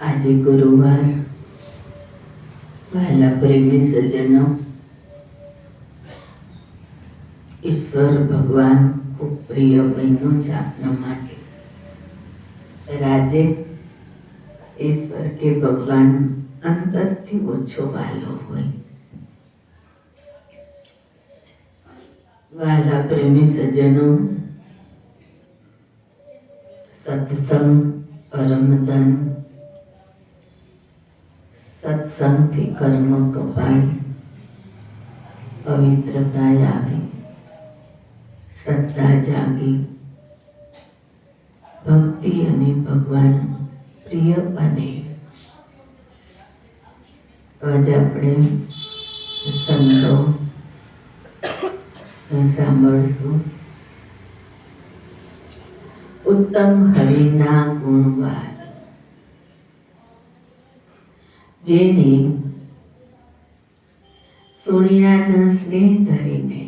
આજે ગુરુવાર વહાલા પ્રેમી સજ્જનો ઈશ્વર ભગવાન ખૂબ પ્રિય બન્યો છે આપના માટે રાજે ઈશ્વર કે ભગવાન અંતરથી ઓછો વાલો હોય વાલા પ્રેમી સજ્જનો સત્સંગ પરમધન સત્સંગથી કર્મ કપાય. પવિત્રતા આવે. શ્રદ્ધા જાગી. ભક્તિ અને ભગવાન પ્રિય બને. તો આજે આપણે સંતો સાંભળશું. ઉત્તમ હરિના ગુણવાદ જેને સોનિયાના સ્નેહ ધરીને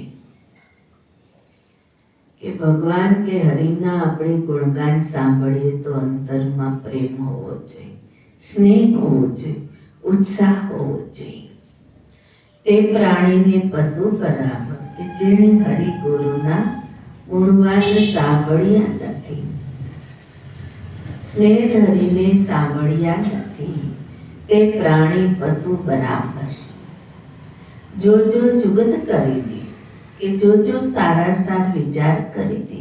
કે ભગવાન કે હરિના આપણે ગુણગાન સાંભળીએ તો અંતરમાં પ્રેમ હોવો જોઈએ, સ્નેહ હોવો જોઈએ, ઉત્સાહ હોવો જોઈએ. તે પ્રાણીને પશુ બરાબર કે જેણે હરિગુરુના ગુણવાન સાંભળ્યા નથી. સ્નેહ ધરીને સાંભળ્યા નથી તે પ્રાણી પશુ બરાબર જોજો જુગત કરીને કે જોજો સારા સાર વિચાર કરીને,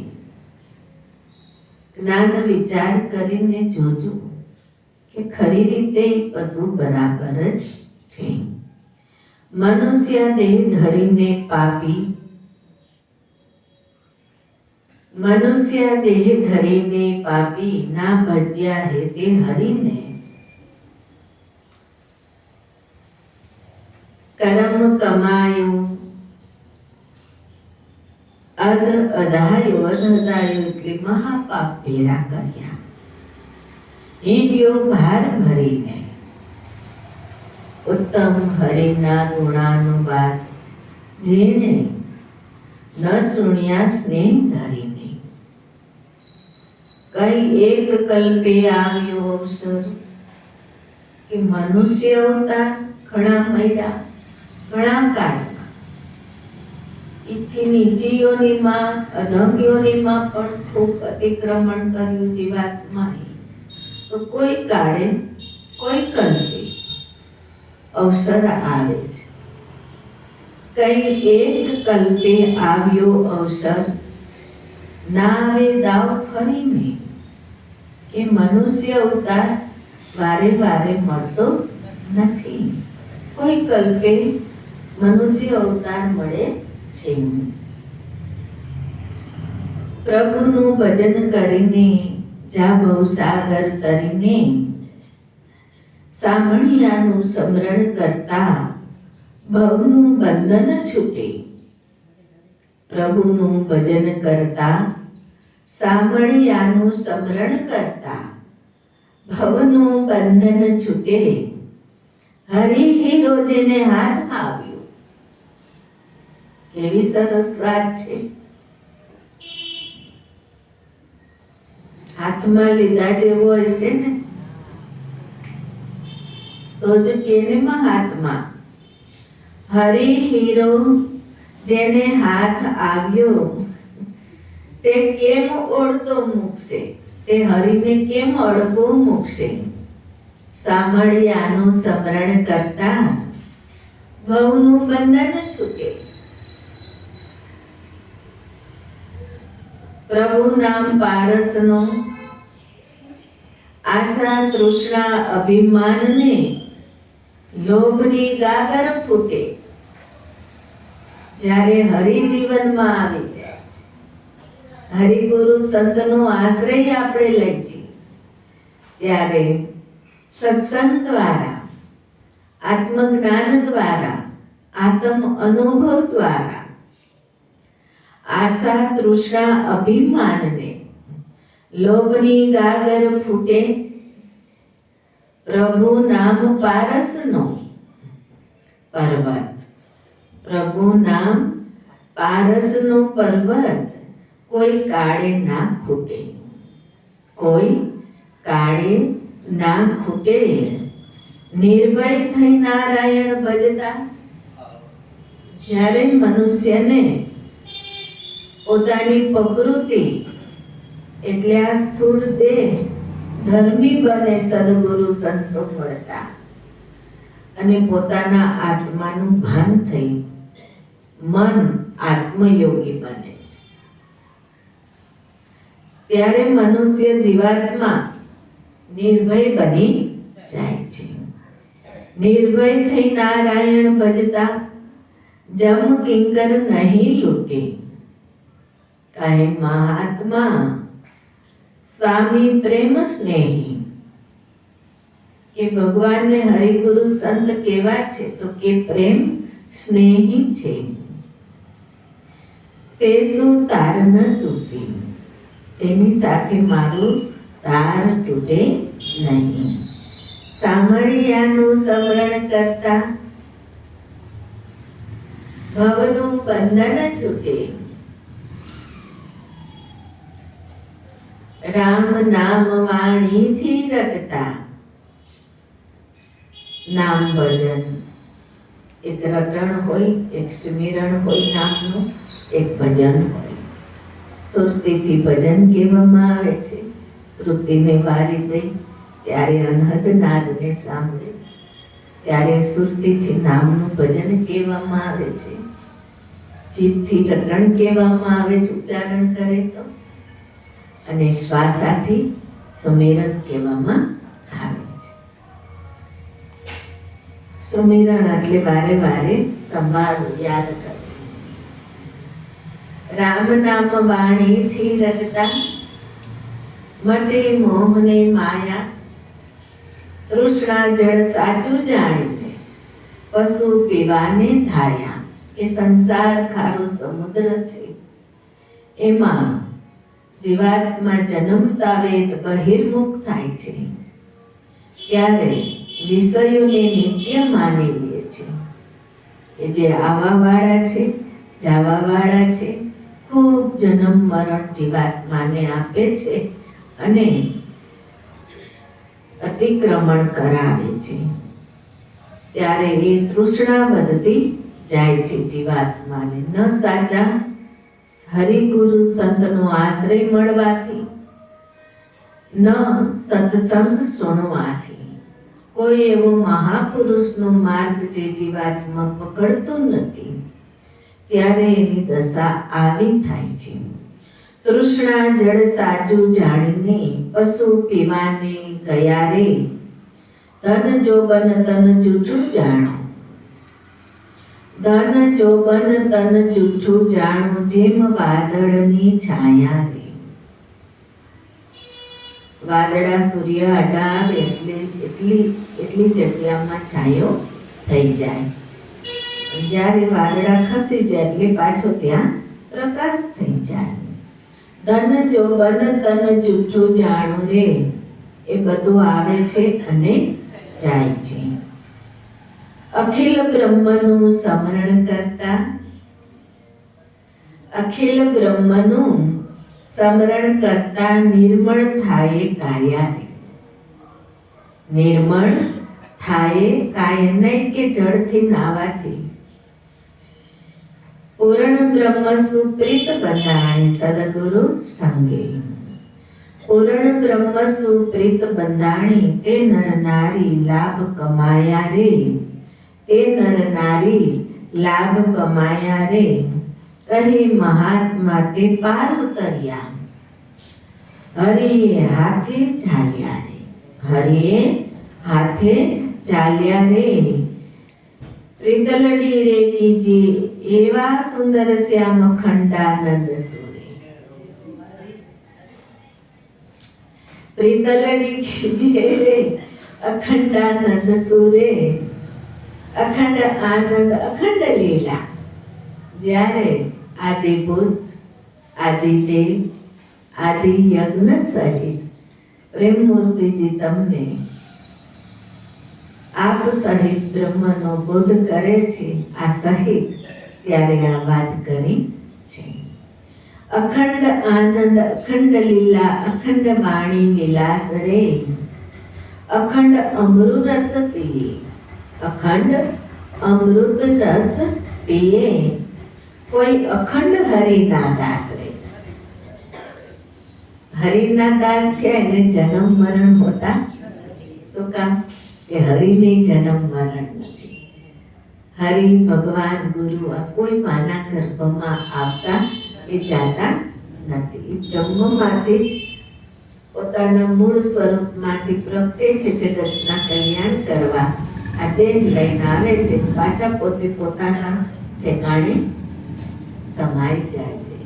જ્ઞાન વિચાર કરીને જોજો કે ખરી રીતે પશુ બરાબર જ છે. મનુષ્ય ધરીને પાપી, મનુષ્ય દેહ ધરીને પાપી ના ભજ્યા હે તે હરીને કરમ કમાયું. અધ અધાયો અધ અધાયો એટલે મહાપાપ ભેરા કર્યા. હિંડિયો ભાર ભરીને. ઉત્તમ હરિના ગુણાનુવાદ જેને ન સુણ્યા સ્નેહ ધરીને. કઈ એક કલ્પે આવ્યો અવસર કે મનુષ્ય અવતાર ઘણા મહિલા ઘણા કાળમાં માં નીચીઓનીમાં અધમ્યોનીમાં પણ ખૂબ અતિક્રમણ કર્યું જીવાત્માએ. તો કોઈ કાળે, કોઈ કલ્પે અવસર આવે છે. કઈ એક કલ્પે આવ્યો અવસર, ના આવે દાવ ફરીને કે મનુષ્ય અવતાર વારે વારે મળતો નથી. કોઈ કલ્પે મનુષ્ય અવતાર મળે છે. પ્રભુનું ભજન કરીને જા સાગર તરીને સામણિયાનું સ્મરણ કરતા ભવનું બંધન છૂટે. પ્રભુનું ભજન કરતા સામળિયાનું સ્મરણ કરતા ભવનું બંધન છૂટે. હરિ હીરો જેને હાથ આવ્યો કેવી સરસ વાત છે હાથમાં લીધા જેવો હશે ને, તો જ કેનેમાં હાથમાં હરિ હીરો જેને હાથ આવ્યો, તે કેમ ઓળતો મૂકશે? તે હરિને કેમ અડગો મૂકશે? સામળિયાનું સ્મરણ કરતા બહુનું બંધન છૂટે. પ્રભુ નામ પારસનો. આશા તૃષ્ણા અભિમાનને લોભની ગાગર ફૂટે. જ્યારે હરિ જીવનમાં આવી જાય છે. હરિગુરુ સંતનો આશ્રય આપણે લઈ ત્યારે સત્સંગ દ્વારા, આત્મજ્ઞાન દ્વારા, આત્મ અનુભવ દ્વારા આશા તૃષ્ણા અભિમાનને. લોભની ગાગર ફૂટે. પ્રભુ નામ પારસનો. પર્વત. પ્રભુ નામ પારસનો પર્વત કોઈ કાળે ના ખૂટે. કોઈ કાળે ના ખૂટે. નિર્ભય થઈ નારાયણ ભજતા. જ્યારે મનુષ્યને પોતાની પ્રકૃતિ એટલે આ સ્થૂળ દેહ ધર્મી બને સદગુરુ સંતો મળતા. અને પોતાના આત્માનું ભાન થઈ મન આત્મયોગી બને છે. ત્યારે મનુષ્ય જીવાત્મા નિર્ભય બની જાય છે. નિર્ભય થઈ નારાયણ ભજતા, જમ કિંકર નહીં લૂટે. કહે મહાત્મા, સ્વામી પ્રેમ સ્નેહી. કે ભગવાનને હરિગુરુ સંત કેવા છે, તો કે પ્રેમ સ્નેહી છે. તે શું તાર ન તૂટી? તેની સાથે મારું તાર તૂટે નહીં. સામળિયાનું સ્મરણ કરતા ભવનું બંધન છૂટે. રામ નામ વાણીથી રટતા. નામ ભજન. એક રટણ હોય, એક સ્મિરણ હોય, નામનું એક ભજન હોય. સુરતીથી ભજન કહેવામાં આવે છે. વૃત્તિને વારી દે, ત્યારે અનહદ નાદને સાંભળે. ત્યારે સુરતીથી નામનું ભજન કહેવામાં આવે છે. જીભથી રટણ કહેવામાં આવે છે, ઉચ્ચારણ કરે તો. અને શ્વાસાથી સમેરણ કહેવામાં આવે છે. સમેરણ એટલે વારે વારે સંભાળવું, યાદ કરવું. રામ નામ વાણીથી રચતા મટે મોહને માયા. તૃષ્ણા જળ સાચું જાણીને, પશુ પીવાને ધાયા. એ સંસાર ખારો સમુદ્ર છે. એમાં જીવાત્મા જન્મતા વેદ બહિર્મુખ થાય છે. ત્યારે વિષયોને નિત્ય માની લે છે કે જે આવાવાળા છે, જાવાવાળા છે, ખૂબ જન્મ મરણ જીવાત્માને આપે છે અને અતિક્રમણ કરાવે છે. ત્યારે એ તૃષ્ણા વધતી જાય છે જીવાત્માને. ન સાચા હરિગુરુ સંતનો આશ્રય મળવાથી, ન સત્સંગ સુણવાથી. કોઈ એવો મહાપુરુષનો માર્ગ જે જીવાત્મા પકડતો નથી, ત્યારે એની દશા આવી થાય છે. તૃષ્ણા જળ સાચું જાણીને પશુ પીવાને ગયા રે. ધન જોબન તન જૂઠું જાણો ધન જોબન તન ચૂઠું જાણું, જેમ વાદળની છાયા રે. વાદળા સૂર્ય અડાવે એટલે એટલી એટલી જગ્યામાં છાયો થઈ જાય. જ્યારે વાદળા ખસી જાય એટલે પાછો ત્યાં પ્રકાશ થઈ જાય. ધન જો બન તન ચૂઠું જાણું રે. એ બધું આવે છે અને જાય છે. અખિલ બ્રહ્મનું સ્મરણ કરતા. અખિલ બ્રહ્મનું સ્મરણ કરતા નિર્મળ થાય કાયારે. નિર્મળ થાય કાય નહીં કે જળથી નાવાથી. પૂર્ણ બ્રહ્મ સુપ્રીત બંધાણી સદગુરુ સંગે. પૂર્ણ બ્રહ્મ સુપ્રીત બંધાણી તે નર નારી લાભ કમાયા રે. તે નર નારી લાભ કમાયા રે. કહે મહાત્મા, તે પાર ઉતર્યા. હરિએ હાથે ચાલ્યા રે. હરિએ હાથે ચાલ્યા રે. પ્રીતલડી રે કીજી એવા સુંદર શ્યામ ખંડાનંદ સુરે. પ્રીતલડી કીજી રે અખંડાનંદ સુરે. અખંડ આનંદ, અખંડ લીલા. જ્યારે આદિ આદિદેવ આદિ આદિ યજ્ઞ સહિત પ્રેમમૂર્તિજી તમને આપ સહિત બ્રહ્મનો બોધ કરે છે, આ સહિત ત્યારે આ વાત કરી છે. અખંડ આનંદ, અખંડ લીલા, અખંડ વાણી વિલાસ રે. અખંડ અમૃત પીએ. અખંડ અમૃત રસ પીએ. કોઈ અખંડ હરિના દાસ રે. હરિના દાસ થયા એને જન્મ મરણ હોતા? શું કામ? કે હરિને જન્મ મરણ નથી. હરિ ભગવાન ગુરુ આ કોઈ માના ગર્ભમાં આવતા એ જાતા નથી. બ્રહ્મમાંથી જ પોતાના મૂળ સ્વરૂપમાંથી પ્રગટે છે જગતના કલ્યાણ કરવા. આ દેહ લઈને આવે છે. પાછા પોતે પોતાના ઠેકાણે જાય છે.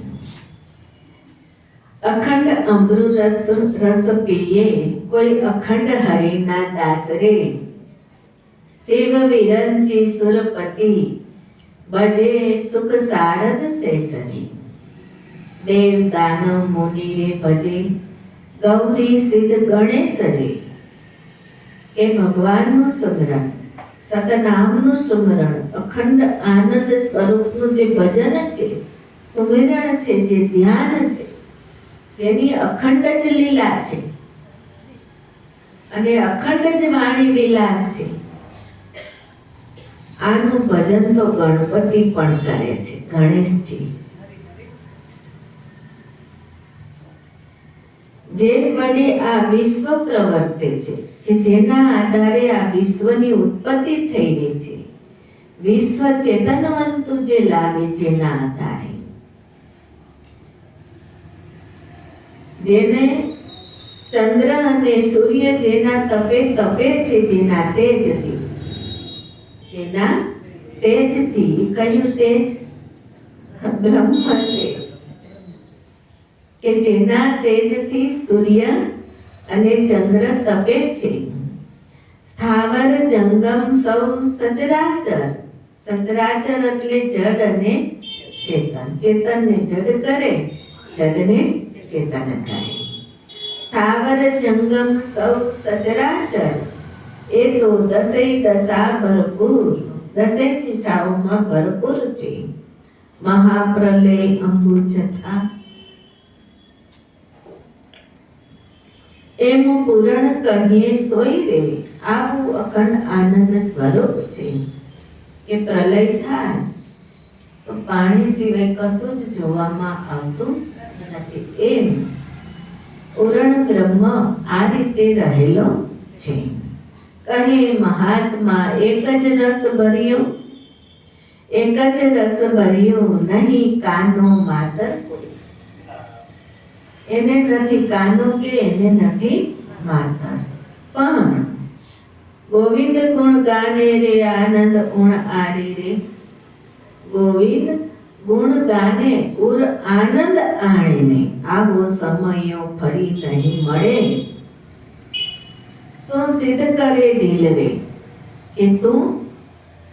અખંડ અમૃત રસ રસ પીએ, કોઈ અખંડ હરિના દાસરે. શિવ વિરંજી સુરપતિ, ભજે સુખ સારદ શેષની. દેવ દાનવ મુનિ રે ભજે, ગૌરી સિદ્ધ ગણેશ રે એ ભગવાનનું સ્મરણ સતનામનું સુમરણ, અખંડ આનંદ સ્વરૂપનું જે ભજન છે, સુમરણ છે, જે ધ્યાન છે, જેની અખંડ જ લીલા છે. અને અખંડ જ વાણી વિલાસ છે. આનું ભજન તો ગણપતિ પણ કરે છે, ગણેશજી. જે વડે આ વિશ્વ પ્રવર્તે છે, કે જેના આધારે આ વિશ્વની ઉત્પત્તિ થઈ રહી છે. વિશ્વ ચેતનવંતું જે લાગે જેના આધારે. જેને ચંદ્ર અને સૂર્ય જેના તપે તપે છે, જેના તેજથી. જેના તેજથી કયું તેજ બ્રહ્મ કે જેના તેજથી સૂર્ય અને ચંદ્ર તપે છે. સ્થાવર જંગમ સૌ સચરાચર. સચરાચર એટલે જડ અને ચેતન. ચેતનને જડ કરે જડને ચેતન કરે સ્થાવર જંગમ સૌ સચરાચર. એ તો દસેય દશા ભરપૂર દસેય દિશાઓમાં ભરપૂર છે. મહાપ્રલય અંબુ જથા એમ પૂરણ કહીએ સોઈ રે આવું અખંડ આનંદ સ્વરૂપ છે. કે પ્રલય થાય, તો પાણી સિવાય કશું જ જોવામાં આવતું નથી. એમ પૂરણ બ્રહ્મ આ રીતે રહેલો છે. કહે મહાત્મા, એક જ રસ ભર્યો. એક જ રસ ભર્યો નહીં કાનો માતર એને નથી કાનો કે એને નથી માતર પણ ગોવિંદ ગુણ ગાને રે, આનંદ ઉણ આરી રે. ગોવિંદ ગુણ ગાને, ઉર આનંદ આણીને આવો સમયો ફરી નહીં મળે. સો સિદ્ધ કરે ઢીલ રે? કે તું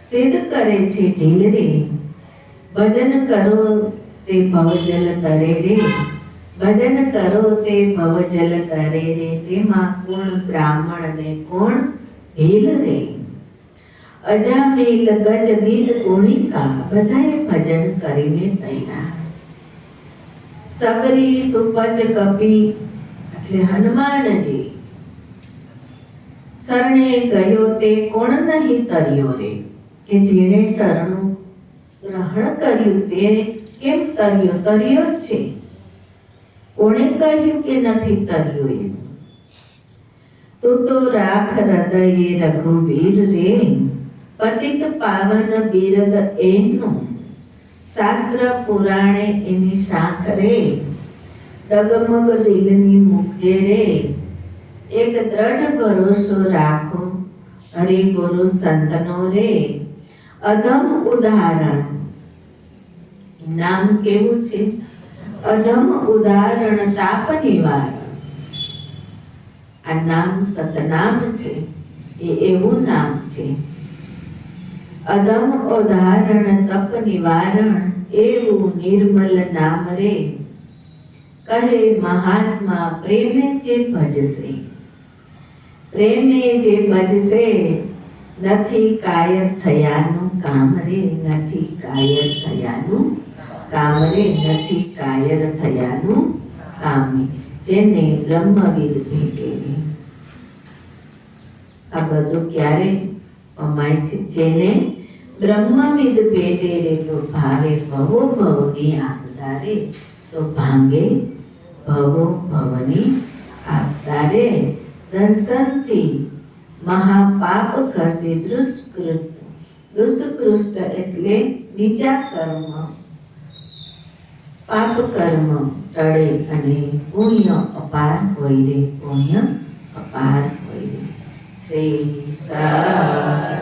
સિદ્ધ કરે છે ઢીલ રે? ભજન કરો તે ભવજલ તરે રે. ભજન કરો તે ભવજલ તરે રે, તેમાં કોણ બ્રાહ્મણ ને કોણ ભીલ રે? અજામેલ ગજ ગીત કોણિકા બધાએ ભજન કરીને તૈરા સબરી સુપચ કપી, એટલે હનુમાનજી. શરણે ગયો તે કોણ નહીં તર્યો રે? કે જેણે શરણું ગ્રહણ કર્યું તે કેમ તર્યો તર્યો જ છે. કોણે કહ્યું કે નથી તર્યું એમ? તું તો રાખ હૃદયે રઘુવીર રે પતિત પાવન બિરદ એનું. શાસ્ત્ર પુરાણે એની શાખ રે, ડગમગ દિલની મુકજે રે. એક દ્રઢ ભરોસો રાખો હરે ગુરુ સંતનો રે. અધમ ઉદાહરણ. નામ કેવું છે? અધમ ઉદાહરણ તાપ નિવારણ આ નામ સતનામ છે. એ એવું નામ છે. અધમ ઉદાહરણ તપ નિવારણ એવું નિર્મલ નામ રે. કહે મહાત્મા, પ્રેમે જે ભજશે. પ્રેમે જે ભજશે, નથી કાયર થયાનું કામ રે, નથી કાયર થયાનું કામ રે નથી કાયર થયાનું કામી, જેને બ્રહ્મવિદ ભેટે આ બધું ક્યારે અમાય છે? જેને બ્રહ્મવિદ ભેટે રે તો ભાવે ભવો ભવની આપતા રે તો ભાંગે ભવો ભવની આપતા રે દર્શનથી મહાપાપ ખસે દુષ્કૃત દુષ્કૃષ્ટ એટલે નીચા કર્મ પાપ કર્મ તળે અને પુણ્ય અપાર હોય રે પુણ્ય અપાર હોય રે. શ્રી સંતન